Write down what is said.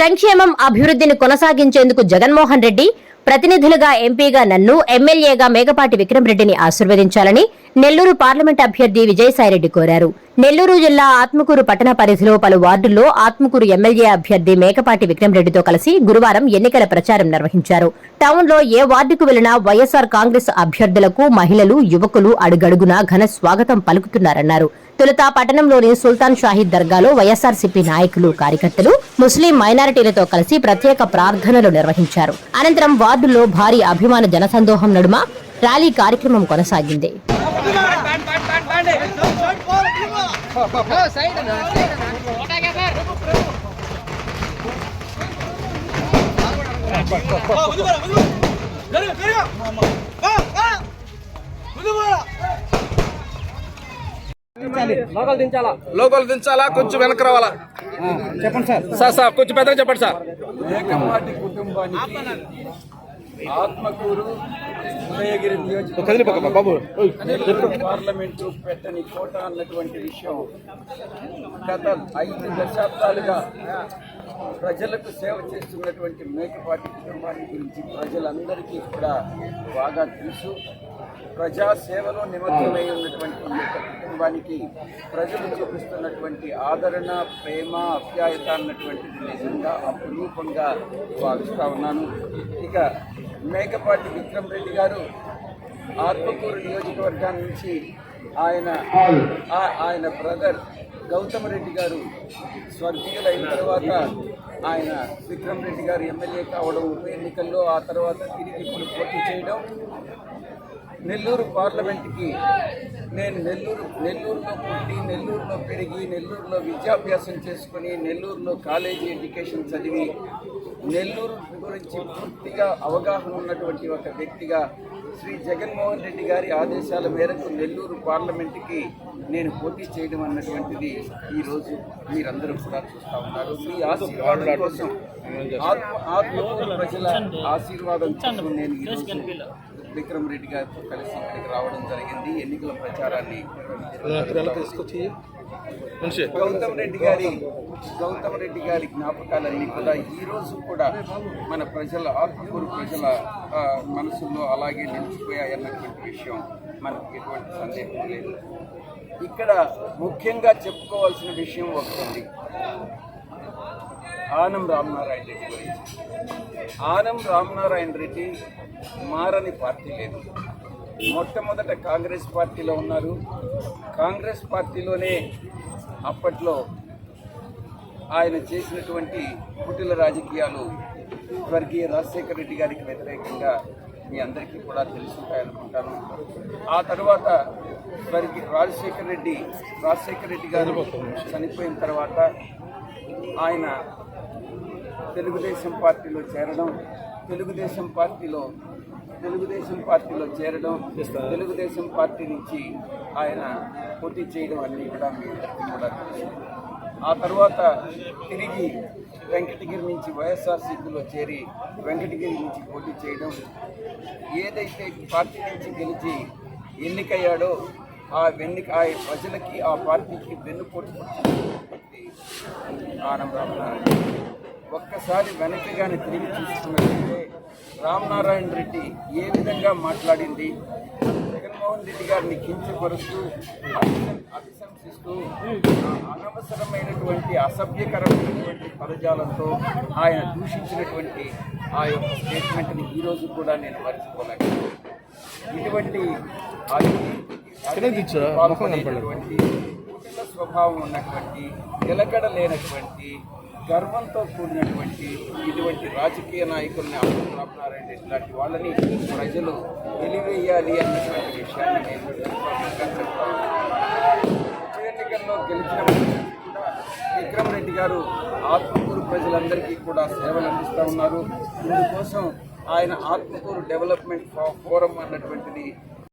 సంక్షేమం అభివృద్ధిని కొనసాగించేందుకు జగన్మోహన్ రెడ్డి ప్రతినిధులుగా ఎంపీగా నన్ను ఎమ్మెల్యేగా మేకపాటి విక్రమరెడ్డిని ఆశీర్వదించాలని నెల్లూరు పార్లమెంట్ అభ్యర్థి విజయసాయిరెడ్డి కోరారు. నెల్లూరు జిల్లా ఆత్మకూరు పట్టణ పరిధిలో పలు వార్డుల్లో ఆత్మకూరు ఎమ్మెల్యే అభ్యర్థి మేకపాటి విక్రమరెడ్డితో కలిసి గురువారం ఎన్నికల ప్రచారం నిర్వహించారు. టౌన్లో ఏ వార్డుకు వెళ్ళినా వైఎస్సార్ కాంగ్రెస్ అభ్యర్థులకు మహిళలు యువకులు అడుగడుగునా ఘన స్వాగతం పలుకుతున్నారన్నారు. తొలుత పట్టణంలోని సుల్తాన్ షాహీద్ దర్గాలో వైఎస్ఆర్సీపీ నాయకులు కార్యకర్తలు ముస్లిం మైనారిటీలతో కలిసి ప్రత్యేక ప్రార్థనలు నిర్వహించారు. అనంతరం వార్డులో భారీ అభిమాన జనసందోహం నడుమ ర్యాలీ కార్యక్రమం కొనసాగింది. ముందు దించాలా లోపల దించాలా? కొంచెం వెనక రావాలా? చెప్పండి సార్. సార్ సార్ కొంచెం పెద్దగా చెప్పండి సార్. ఆత్మకూరు ఉదయగిరి బాబు. నియోజకవర్గం పార్లమెంటు పెట్టని కోట అన్నటువంటి విషయం. గత ఐదు దశాబ్దాలుగా ప్రజలకు సేవ చేస్తున్నటువంటి మేకపాటి కుటుంబాన్ని గురించి ప్రజలందరికీ కూడా బాగా తెలుసు. ప్రజా సేవలో నిమగ్నమై ఉన్నటువంటి కుటుంబానికి ప్రజలు చూపిస్తున్నటువంటి ఆదరణ ప్రేమ అప్యాయత అన్నటువంటిది నిజంగా అపురూపంగా భావిస్తూ ఉన్నాను. ఇక మేకపాటి విక్రమ్ రెడ్డి గారు ఆత్మకూరు నియోజకవర్గాన్ని నుంచి ఆయన ఆయన బ్రదర్ గౌతమ్ రెడ్డి గారు స్వర్గీయులైన తర్వాత ఆయన విక్రమ్ రెడ్డి గారు ఎమ్మెల్యే కావడం ఉప ఎన్నికల్లో ఆ తర్వాత తిరిగి ఇప్పుడు పోటీ చేయడం. నెల్లూరు పార్లమెంట్కి నేను నెల్లూరు నెల్లూరులో పుట్టి నెల్లూరులో పెరిగి నెల్లూరులో విద్యాభ్యాసం చేసుకుని నెల్లూరులో కాలేజీ ఎడ్యుకేషన్ చదివి నెల్లూరు గురించి పూర్తిగా అవగాహన ఉన్నటువంటి ఒక వ్యక్తిగా శ్రీ జగన్మోహన్ రెడ్డి గారి ఆదేశాల మేరకు నెల్లూరు పార్లమెంట్కి నేను పోటీ చేయడం అన్నటువంటిది ఈరోజు మీరందరూ కూడా చూస్తూ ఉన్నారు. మీ ఆశీర్వాదం కోసం ఆత్మ ఆత్మకూరు ప్రజల ఆశీర్వాదం కోసం నేను ఈరోజు విక్రమ్ రెడ్డి గారితో కలిసి ఇక్కడికి రావడం జరిగింది. ఎన్నికల ప్రచారాన్ని గౌతమ్ రెడ్డి గారి గౌతమ్ రెడ్డి గారి జ్ఞాపకాలన్నీ కూడా ఈ రోజు కూడా మన ప్రజల ఆత్మకూరు ప్రజల మనసుల్లో అలాగే నిలిచిపోయాయి అన్నటువంటి విషయం మనకు ఎటువంటి సందేహం లేదు. ఇక్కడ ముఖ్యంగా చెప్పుకోవాల్సిన విషయం ఒకటి. ఆనం రామనారాయణ రెడ్డి గురించి. ఆనం రామనారాయణ రెడ్డి మారని పార్టీ లేదు. మొట్టమొదట కాంగ్రెస్ పార్టీలో ఉన్నారు. కాంగ్రెస్ పార్టీలోనే అప్పట్లో ఆయన చేసినటువంటి కుటిల రాజకీయాలు స్వర్గీయ రాజశేఖర రెడ్డి గారికి వ్యతిరేకంగా మీ అందరికీ కూడా తెలుసుంటాయనుకుంటాను. ఆ తర్వాత వారికి రాజశేఖర రెడ్డి రాజశేఖర రెడ్డి గారు చనిపోయిన తర్వాత ఆయన తెలుగుదేశం పార్టీలో చేరడం తెలుగుదేశం పార్టీలో తెలుగుదేశం పార్టీలో చేరడం తెలుగుదేశం పార్టీ నుంచి ఆయన పోటీ చేయడం అన్నీ కూడా మీ అందరికీ కూడా తెలుసు. ఆ తర్వాత తిరిగి వెంకటగిరి నుంచి వైఎస్ఆర్సీపీలో చేరి వెంకటగిరి నుంచి పోటీ చేయడం ఏదైతే పార్టీ నుంచి గెలిచి ఎన్నికయ్యాడో ఆ వెన్నిక ఆ ప్రజలకి ఆ పార్టీకి వెన్నుపోటు పొడిచినటువంటి ఆనం రామనారాయణ ఒక్కసారి వెనక్కిగానే తిరిగి చూసుకున్నట్లయితే రామనారాయణ రెడ్డి ఏ విధంగా మాట్లాడింది? జగన్మోహన్ రెడ్డి గారిని కించపరుస్తూ అభిశం- అభిశంసిస్తూ అనవసరమైనటువంటి అసభ్యకరమైనటువంటి పదజాలంతో ఆయన దూషించినటువంటి ఆ యొక్క స్టేట్మెంట్ని ఈరోజు కూడా నేను మర్చిపోలేను ఇటువంటి పాల్గొనేటువంటి కుటిల స్వభావం ఉన్నటువంటి నిలకడ లేనటువంటి గర్వంతో కూడినటువంటి ఇటువంటి రాజకీయ నాయకుల్ని ఆపుతున్నారని ఇట్లాంటి వాళ్ళని ప్రజలు వెలివేయాలి అన్నటువంటి విషయాన్ని నేను చెప్తాను ఉప ఎన్నికల్లో గెలిచిన విక్రమ్ రెడ్డి గారు ఆత్మకూరు ప్రజలందరికీ కూడా సేవలు అందిస్తూ ఉన్నారు. ఇందుకోసం ఆయన ఆత్మకూరు డెవలప్మెంట్ ఫోరం అన్నటువంటిది